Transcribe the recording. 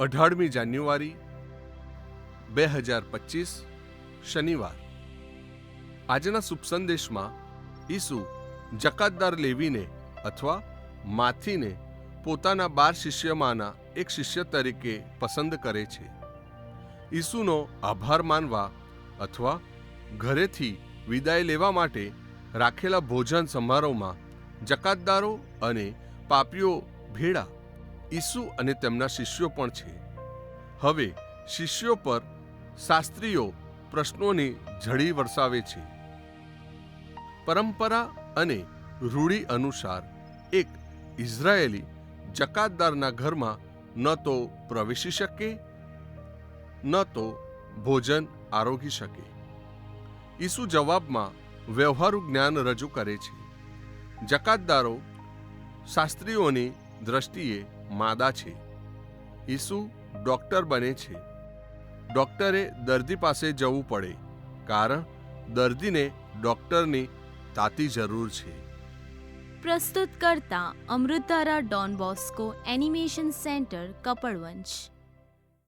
અઢારમી જાન્યુઆરી, બે હજાર પચીસ, શનિવાર. આજના શુભ સંદેશમાં ઈસુ જકાતદાર લેવીને અથવા માથીને પોતાના બાર શિષ્યમાંના એક શિષ્ય તરીકે પસંદ કરે છે. ઈસુનો આભાર માનવા અથવા ઘરેથી વિદાય લેવા માટે રાખેલા ભોજન સમારોહમાં જકાતદારો અને પાપીઓ ભેળા ઈસુ અને તેમના શિષ્યો પણ છે. હવે, શિષ્યો પર શાસ્ત્રીઓ પ્રશ્નોની ઝડી વરસાવે છે. પરંપરા અને રૂઢિ અનુસાર એક ઇઝરાયેલી જકાતદારના ઘરમાં ન તો પ્રવેશી શકે, ન તો ભોજન આરોગી શકે. ઈસુ જવાબમાં વ્યવહારુ જ્ઞાન રજૂ કરે છે. જકાતદારો શાસ્ત્રીઓની દ્રષ્ટિએ માદા છે. ઈસુ ડોક્ટર બને છે. ડોક્ટરે દર્દી પાસે જવું પડે, કારણ દર્દીને ડોક્ટરની તાતી જરૂર છે. પ્રસ્તુત કરતા Amritdhara Don Bosco animation centre, Kapadvanj.